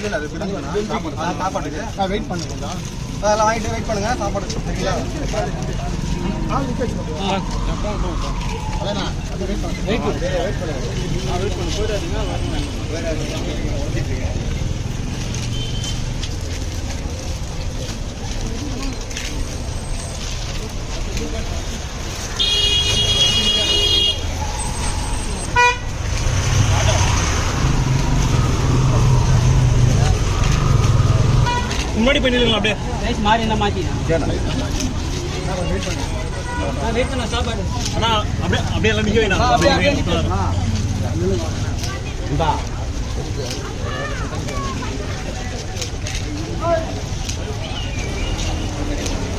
இல்ல அது நான் வெயிட் பண்ணுங்க அதெல்லாம் வாங்கிட்டு வெயிட் பண்ணுங்க. சாப்பாடு சரிங்களா? வெயிட் பண்ணுங்க வெயிட் பண்ணுங்க முன்னாடி பண்ணிடுங்களா அப்படியே. ரைஸ் மாறி என்ன மாத்தி? வெயிட் பண்ண சாப்பாடு. அண்ணா அப்படியே அப்படியே எல்லாம் நிக்க வைண்ணா அப்படியே, நிக்க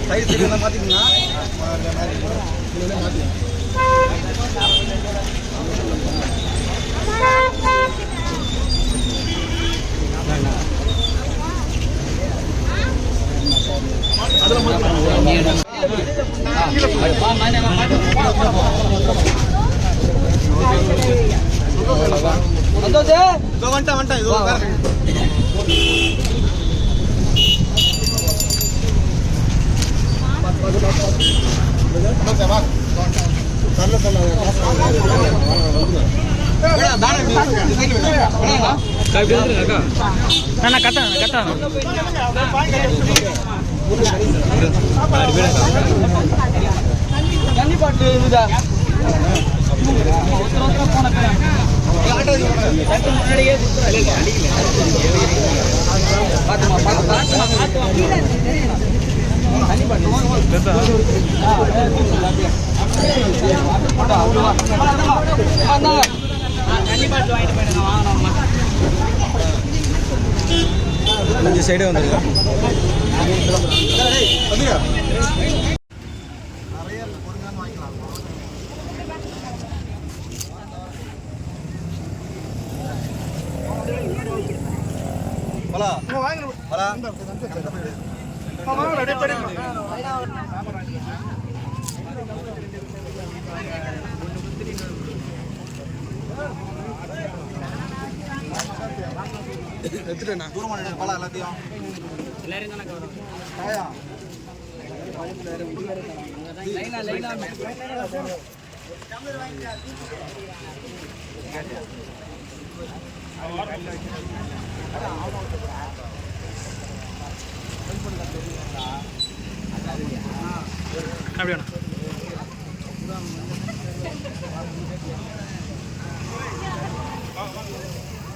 சைஸ் என்ன பார்த்தீங்கன்னா சந்தோஷ் இதோ வந்துட்டேன் வந்துட்டேன் இதோ பாருங்க வேணாம், வேணாம், இந்த side வேணாம். அண்ணா கட்டா கட்டா தண்ணி பாட்டு பாட்டு தண்ணி பாட்டு வாங்கிட்டு போயிடுங்க கொஞ்சம் சைடே வந்துருங்க பலா எடுத்துட்டேண்ணா. தூரமா நின்று எல்லாத்தையும் எல்லாரும் தானே வரும் காயா லைனா லைனா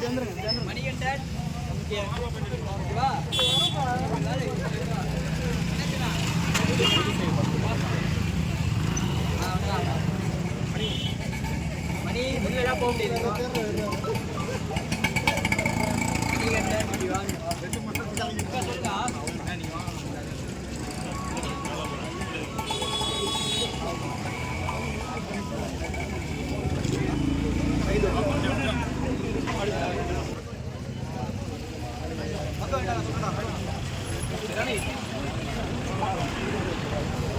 மணிகண்டன் மணி முன்னாடி போக முடியாது மணிகண்டன் மணி வாங்க Thank you.